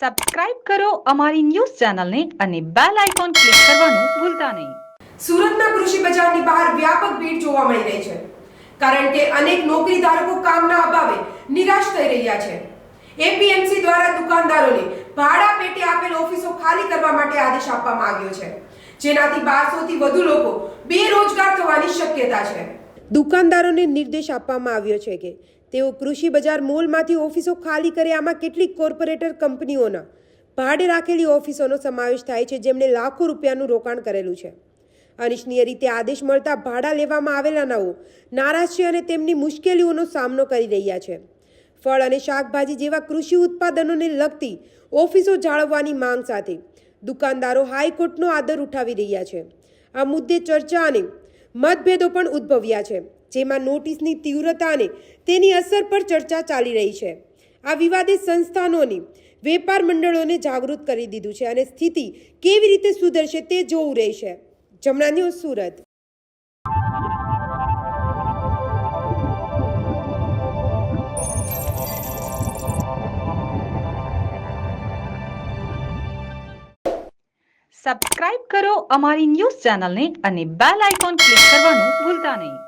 Subscribe કરો અમારી news ચેનલને અને બેલ આઇકોન ક્લિક કરવાનું ભૂલતા નહીં. સુરતના કૃષિ બજારની બહાર વ્યાપક ભીડ જોવા મળી રહી છે. કારણ કે અનેક નોકરી ધારકો કામના અભાવે નિરાશ થઈ રહ્યા છે. એપીએમસી દ્વારા દુકાનદારોને ભાડા પેટે આપેલ ઓફિસો ખાલી કરવા માટે આદેશ આપવામાં આવ્યો છે. જેનાથી બારસોથી વધુ લોકો બેરોજગાર થવાની શક્યતા છે. દુકાનદારોને નિર્દેશ આપવામાં આવ્યો છે કે તેઓ કૃષિ બજાર મોલમાંથી ઓફિસો ખાલી કરે આમાં કેટલીક કોર્પોરેટર કંપનીઓના ભાડે રાખેલી ઓફિસોનો સમાવેશ થાય છે, જેમણે લાખો રૂપિયાનું રોકાણ કરેલું છે. અનિચ્છનીય રીતે આદેશ મળતા ભાડા લેવામાં આવેલા નાઓ નારાજ છે અને તેમની મુશ્કેલીઓનો સામનો કરી રહ્યા છે. ફળ અને શાકભાજી જેવા કૃષિ ઉત્પાદનોને લગતી ઓફિસો જાળવવાની માંગ સાથે દુકાનદારો હાઈકોર્ટનો આદર ઉઠાવી રહ્યા છે. આ મુદ્દે ચર્ચા અને મતભેદો પણ ઉદ્ભવ્યા છે. જેમાં નોટિસની તીવ્રતા અને તેની અસર પર ચર્ચા ચાલી રહી છે. આ વિવાદે સંસ્થાનોની વેપાર મંડળોને જાગૃત કરી દીધું છે અને સ્થિતિ કેવી રીતે સુધરશે તે જોવું રહેશે. જમણા ન્યૂઝ સુરત. સબસ્ક્રાઇબ કરો અમારી ન્યૂઝ ચેનલને અને બેલ આઇકોન ક્લિક કરવાનું ભૂલતા નહીં.